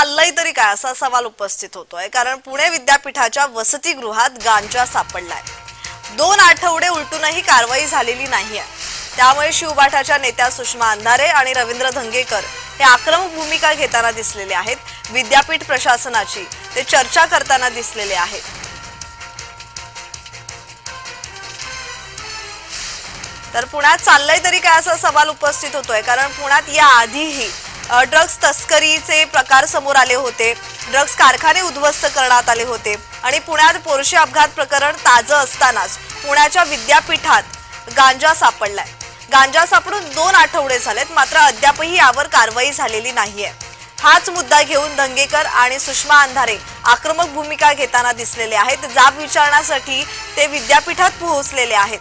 चाललंय तरी काय असा सवाल उपस्थित होतोय. कारण पुणे विद्यापीठाच्या वसतिगृहात गांजा सापडलाय. दोन आठवडे उलटूनही कारवाई झालेली नाहीये. त्यामुळे शिवबाठाच्या नेत्या सुषमा अंधारे आणि रवींद्र धंगेकर हे आक्रमक भूमिका घेताना दिसलेले आहेत. विद्यापीठ प्रशासनाची ते चर्चा करताना दिसलेले आहेत. तर पुण्यात चाललंय तरी काय असा सवाल उपस्थित होतोय. कारण पुण्यात या आधीही ड्रग्ज तस्करीचे प्रकार समोर आले होते. ड्रग्ज कारखाने उद्ध्वस्त करण्यात आले होते. आणि पुण्यात पोरशे अपघात प्रकरण ताजं असतानाच पुण्याच्या विद्यापीठात गांजा सापडलाय. गांजा सापडून दोन आठवडे झालेत मात्र अद्यापही यावर कारवाई झालेली नाहीये. हाच मुद्दा घेऊन दंगेकर आणि सुषमा अंधारे आक्रमक भूमिका घेताना दिसलेले आहेत. जाब विचारण्यासाठी ते विद्यापीठात पोहोचलेले आहेत.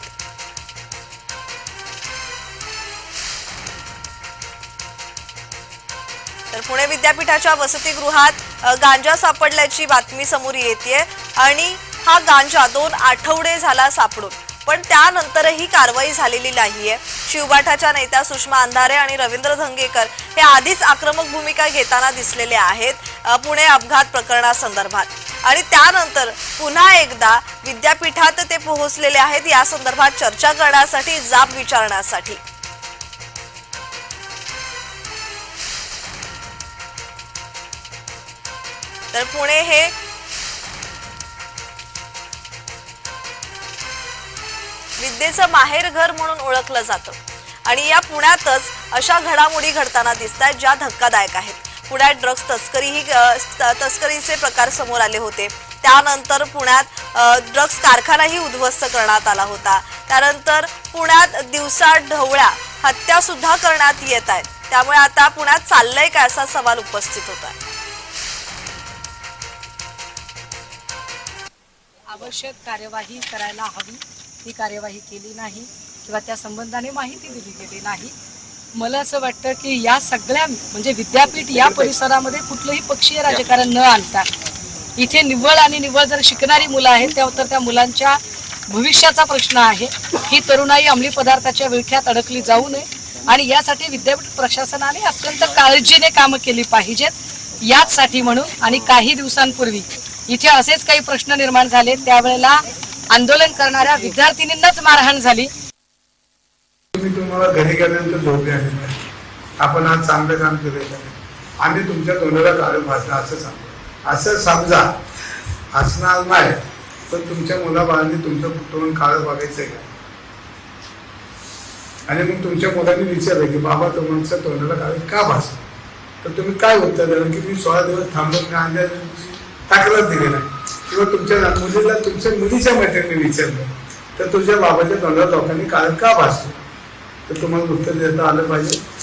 तर पुणे विद्यापीठाच्या वसतिगृहात गांजा सापडल्याची बातमी समोर येते आणि हा गांजा दोन आठवडे झाला सापडून. पण त्यानंतरही कारवाई झालेली नाहीये. शिवबाठाच्या नेत्या सुषमा अंधारे आणि रवींद्र धंगेकर हे आधीच आक्रमक भूमिका घेताना दिसलेले आहेत पुणे अपघात प्रकरणासंदर्भात. आणि त्यानंतर पुन्हा एकदा विद्यापीठात ते पोहोचलेले आहेत या संदर्भात चर्चा करण्यासाठी जाब विचारण्यासाठी. तर पुणे हे विद्येचं माहेरघर म्हणून ओळखलं जातं. आणि या पुण्यातच अशा घडामोडी घडताना दिसत आहेत ज्या धक्कादायक आहेत. पुण्यात ड्रग्ज तस्करीही ही तस्करीचे प्रकार समोर आले होते. त्यानंतर पुण्यात ड्रग्ज कारखानाही उद्ध्वस्त करण्यात आला होता. त्यानंतर पुण्यात दिवसा ढवळ्या हत्या सुद्धा करण्यात येत आहेत. त्यामुळे आता पुण्यात चाललंय का असा सवाल उपस्थित होत आवश्यक कार्यवाही करायला हवी. ती कार्यवाही केली नाही किंवा त्या संबंधाने माहिती दिली गेली नाही. मला असं वाटतं की या सगळ्या म्हणजे विद्यापीठ या परिसरामध्ये कुठलंही पक्षीय राजकारण न आणता इथे निव्वळ आणि निव्वळ जर शिकणारी मुलं आहेत त्या तर त्या मुलांच्या भविष्याचा प्रश्न आहे. ही तरुणाई अंमली पदार्थाच्या विळख्यात अडकली जाऊ नये. आणि यासाठी विद्यापीठ प्रशासनाने अत्यंत काळजीने कामं केली पाहिजेत. याचसाठी म्हणून आणि काही दिवसांपूर्वी इथे असेच काही प्रश्न निर्माण झाले. त्यावेळेला आंदोलन करणाऱ्या विद्यार्थिनींनाच मारहाण झाली. मी तुम्हाला घरी गेल्यानंतर झोपे आले आपण आज चांगलं काम केलेलं आहे आम्ही तुमच्या तोंडाला काळं भाजलं असं सांगतो. असं समजा असणार नाही पण तुमच्या मुलाबाळांनी तुमचं तोंड काळं बघायचं आहे का? आणि मग तुमच्या मुलांनी विचारलं की बाबा तुमच्या तोंडाला काळं का भासलं तर तुम्ही काय उत्तर द्याल की मी सोळा दिवस थांबत नाही आणि तक्रार दिलेला नाही. किंवा तुमच्या मुलीला तुमच्या मुलीच्या मैत्रिणी विचारलं. तर तुझ्या बाबाच्या तोंडाला लोकांनी काळं का भासलं? तर तुम्हाला उत्तर देता आलं पाहिजे.